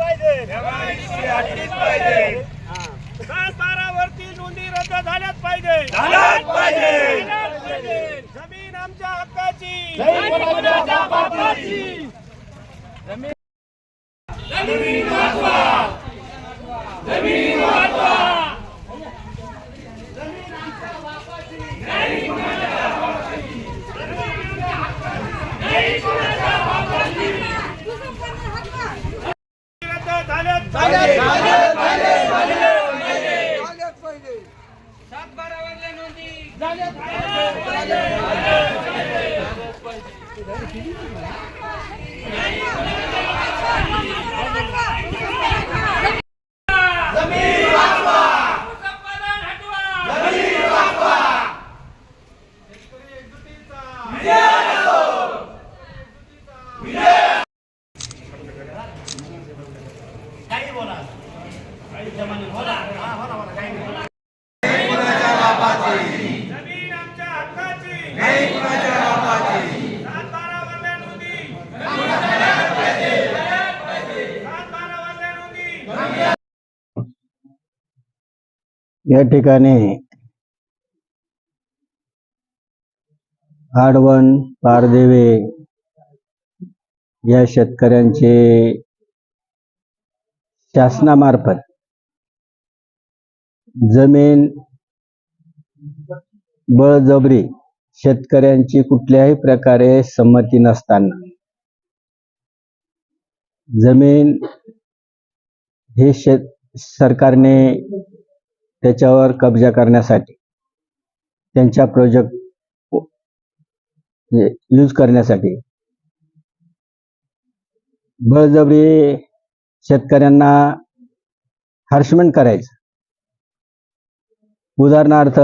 पाहिजे. बारावरती नोंदी रद्द झाल्याच पाहिजे. झाल्याच पाहिजे. झाल्याच पाहिजे. जमीन आमच्या हक्काची. जमीन कोणाच्या बापाची. रद्द झाल्याच झाल्याच पाहिजे पाहिजे. जमीन आमच्या हक्काची सात बारा वरल्या नोंदी सात बारा वरल्या नोंदी या ठिकाणी आडवण पारदेवे या शेतकऱ्यांचे शासनामार्फत जमीन बळजबरी शेतकऱ्यांची कुठल्याही प्रकारे संमती नसताना. जमीन हे शेत सरकारने त्याच्यावर कब्जा करण्यासाठी त्यांच्या प्रोजेक्ट म्हणजे यूज करण्यासाठी बळजबरी शेतकऱ्यांना हर्षमेंट करायचं. उदाहरणार्थ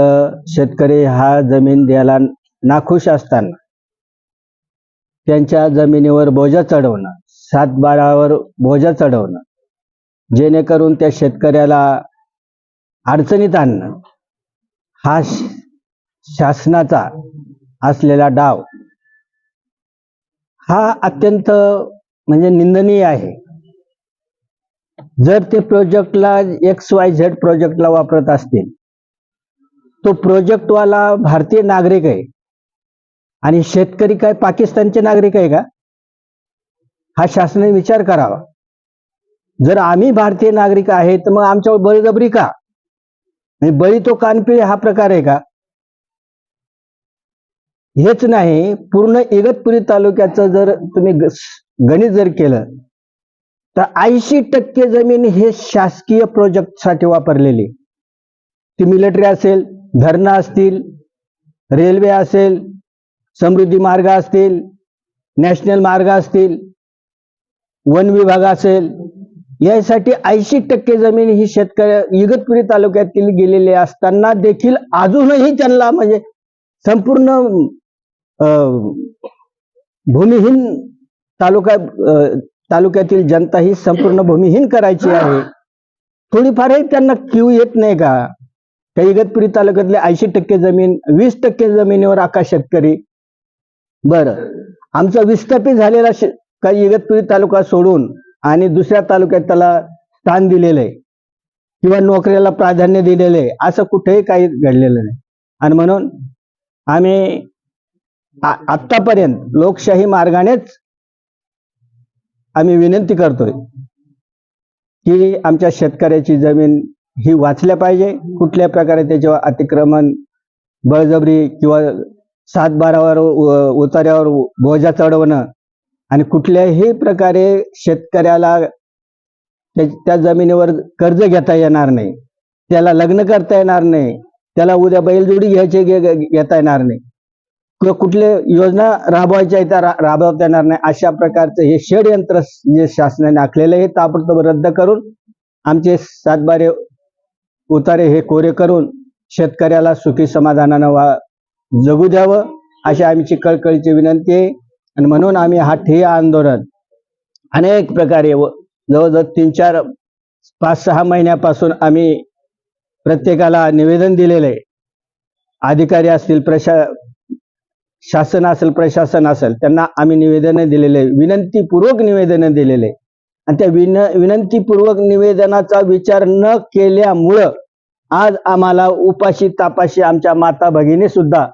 शेतकरी हा जमीन द्यायला नाखुश असताना त्यांच्या जमिनीवर बोजा चढवणं सातबारावर बोजा चढवणं जेणेकरून त्या शेतकऱ्याला अडचणीत आणणं हा शासनाचा असलेला डाव हा अत्यंत म्हणजे निंदनीय आहे. जर ते प्रोजेक्टला एक्स वाय झेड प्रोजेक्टला वापरत असतील तो प्रोजेक्टवाला भारतीय नागरिक आहे. आणि शेतकरी काय पाकिस्तानचे नागरिक आहे का? हा शासनाने विचार करावा. जर आम्ही भारतीय नागरिक आहे तर मग आमच्यावर बळजबरी का? म्हणजे बळी तो कानपिळे हा प्रकार आहे का? हेच नाही पूर्ण इगतपुरी तालुक्याचं जर तुम्ही ग- गणित जर केलं तर ऐंशी टक्के जमीन हे शासकीय प्रोजेक्टसाठी वापरलेली ती मिलिटरी असेल धरणं असतील रेल्वे असेल समृद्धी मार्ग असतील नॅशनल मार्ग असतील वन विभाग असेल यासाठी ऐंशी टक्के जमीन ही शेतकरी इगतपुरी तालुक्यातील गेलेली असताना देखील अजूनही त्यांना म्हणजे संपूर्ण अं, भूमिहीन तालुका तालुक्यातील जनता ही संपूर्ण भूमिहीन करायची आहे. थोडीफारही त्यांना क्यू येत नाही का? त्या इगतपुरी तालुक्यातले ऐंशी टक्के जमीन वीस टक्के जमिनीवर आकाश शेतकरी. बरं. आमचा विस्थापित झालेला काही इगतपुरी तालुका सोडून आणि दुसऱ्या तालुक्यात त्याला स्थान दिलेलं आहे. किंवा नोकरीला प्राधान्य दिलेलं आहे. असं कुठेही काही घडलेलं नाही. आणि म्हणून आम्ही आतापर्यंत आत्तापर्यंत लोकशाही मार्गानेच आम्ही विनंती करतोय की आमच्या शेतकऱ्याची जमीन ही वाचल्या पाहिजे. कुठल्या प्रकारे त्याच्यावर अतिक्रमण बळजबरी किंवा सात बारावर उतार्यावर बोजा चढवणं आणि कुठल्याही प्रकारे शेतकऱ्याला त्या जमिनीवर कर्ज घेता येणार नाही. त्याला लग्न करता येणार नाही. त्याला उद्या बैलजोडी घ्यायची घेता येणार नाही. किंवा कुठल्या योजना राबवायच्या त्या रा- राबवता येणार नाही. अशा प्रकारचं हे षडयंत्र जे शासनाने आखलेलं आहे हे ताबडतोब रद्द करून आमचे सातबारे उतारे हे कोरे करून शेतकऱ्याला सुखी समाधानानं वा जगू द्यावं अशी आमची कळकळीची विनंती आहे. आणि म्हणून आम्ही हा ठिय्या आंदोलन अनेक प्रकारे व- जवळजवळ तीन चार पाच सहा महिन्यापासून आम्ही प्रत्येकाला निवेदन दिलेलं आहे. अधिकारी असतील प्रशा शासन असेल प्रशासन असेल त्यांना आम्ही निवेदनं दिलेले आहे. विनंतीपूर्वक निवेदनं दिलेले आहे. आणि त्या विन विनंतीपूर्वक निवेदनाचा विचार न केल्यामुळं आज आम्हाला उपाशी तापाशी आमच्या माता भगिनी सुद्धा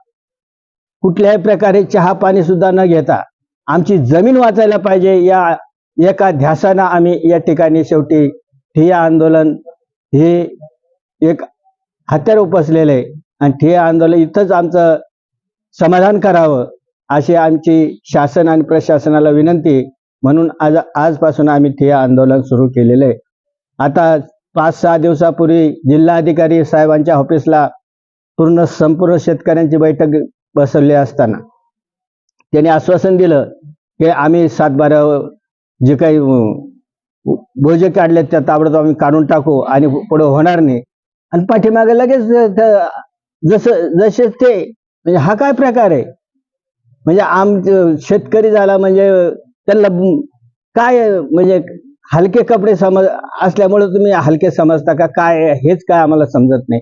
कुठल्याही प्रकारे चहा पाणी सुद्धा न घेता आमची जमीन वाचायला पाहिजे या एका ध्यासानं आम्ही या ठिकाणी शेवटी ठिय्या आंदोलन हे एक हत्यार उपसलेलं आहे आणि ठिय्या आंदोलन इथंच आमचं समाधान करावं अशी आमची शासन आणि प्रशासनाला विनंती म्हणून आज आजपासून आम्ही ठिय्या आंदोलन सुरू केलेलं आहे. आता पाच सहा दिवसापूर्वी जिल्हाधिकारी साहेबांच्या ऑफिसला पूर्ण संपूर्ण शेतकऱ्यांची बैठक बसवली असताना त्यांनी आश्वासन दिलं की आम्ही सातबारा जे काही भोजे काढलेत काढले त्या ताबडतोब आम्ही काढून टाकू आणि पुढे होणार नाही. आणि पाठीमागे लगेच जसं जसे ते म्हणजे हा काय प्रकार आहे? म्हणजे आम शेतकरी झाला म्हणजे त्यांना काय म्हणजे हलके कपडे समज असल्यामुळे तुम्ही हलके समजता का? काय हेच काय आम्हाला समजत नाही.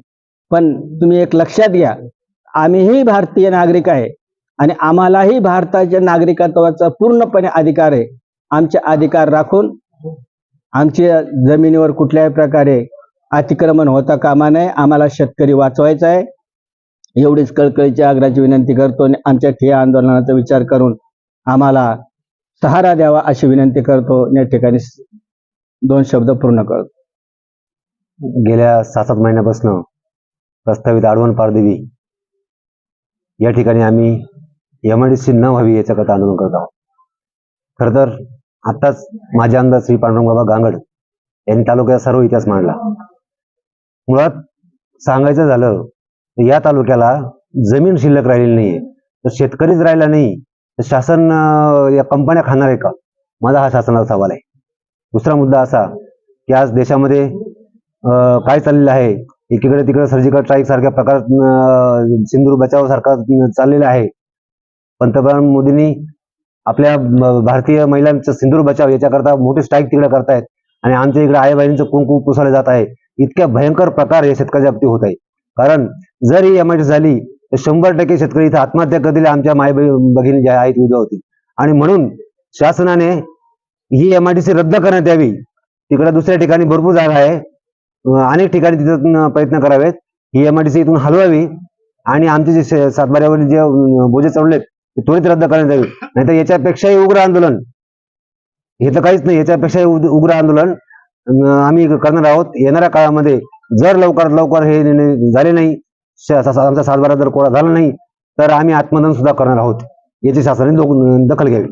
पण तुम्ही एक लक्षात घ्या आम्हीही भारतीय नागरिक आहे आणि आम्हालाही भारताच्या नागरिकत्वाचा पूर्णपणे अधिकार आहे. आमचे अधिकार राखून आमच्या जमिनीवर कुठल्याही प्रकारे अतिक्रमण होता कामा नये. आम्हाला शेतकरी वाचवायचा आहे. एवढीच कळकळीची आग्रहाची विनंती करतो आणि आमच्या ठिय्या आंदोलनाचा विचार करून आम्हाला सहारा द्यावा अशी विनंती करतो. या ठिकाणी दोन शब्द पूर्ण करतो. गेल्या सात सात महिन्यापासून प्रस्तावित आडवण पारदेवी या ठिकाणी आम्ही एम आय डी सी न व्हावी याच्याकरता आंदोलन करत आहोत. खरं तर आत्ताच माझे आमदार श्री पांडुरंगबाबा गांगड यांनी तालुक्याचा सर्व इतिहास मांडला. मुळात सांगायचं झालं तर या तालुक्याला जमीन शिल्लक राहिलेली नाहीये. तर शेतकरीच राहिला नाही. शासन या कंपन्या खाणार आहे का? माझा हा शासनाचा सवाल आहे. दुसरा मुद्दा असा की आज देशामध्ये काय चाललेलं आहे? एकीकडे तिकडे सर्जिकल स्ट्राईक सारख्या प्रकार सिंदूर बचाव सारखा चाललेला आहे. पंतप्रधान मोदींनी आपल्या भारतीय महिलांचं सिंदूर बचाव याच्याकरता मोठी स्ट्राईक तिकडे करतायत आणि आमच्या इकडे आई बहिणींचं कुंकू पुसवलं जात आहे. इतक्या भयंकर प्रकार हे शेतकऱ्याच्या बाबतीत होत आहे. कारण जर ही एमआयटी झाली शंभर टक्के शेतकरी इथं आत्महत्या करतील आमच्या माय बही- भगिनी ज्या आहेत विधवा होती. आणि म्हणून शासनाने ही एम रद्द करण्यात यावी. तिकडे दुसऱ्या ठिकाणी भरपूर जागा आहे. अनेक ठिकाणी तिथं प्रयत्न करावेत. ही एम इथून हलवावी. आणि आमचे जे सातबाऱ्यावरील जे बोजे चढलेत ते त्वरित रद्द करण्यात यावी. नाहीतर याच्यापेक्षाही उग्र आंदोलन. हे तर काहीच नाही याच्यापेक्षाही उग्र आंदोलन आम्ही करणार आहोत. येणाऱ्या काळामध्ये जर लवकरात लवकर हे निर्णय झाले नाही आमचा सातबारा जर कोरा झाला नाही तर आम्ही आत्मदान सुद्धा करणार आहोत. याची शासनाने दखल घ्यावी.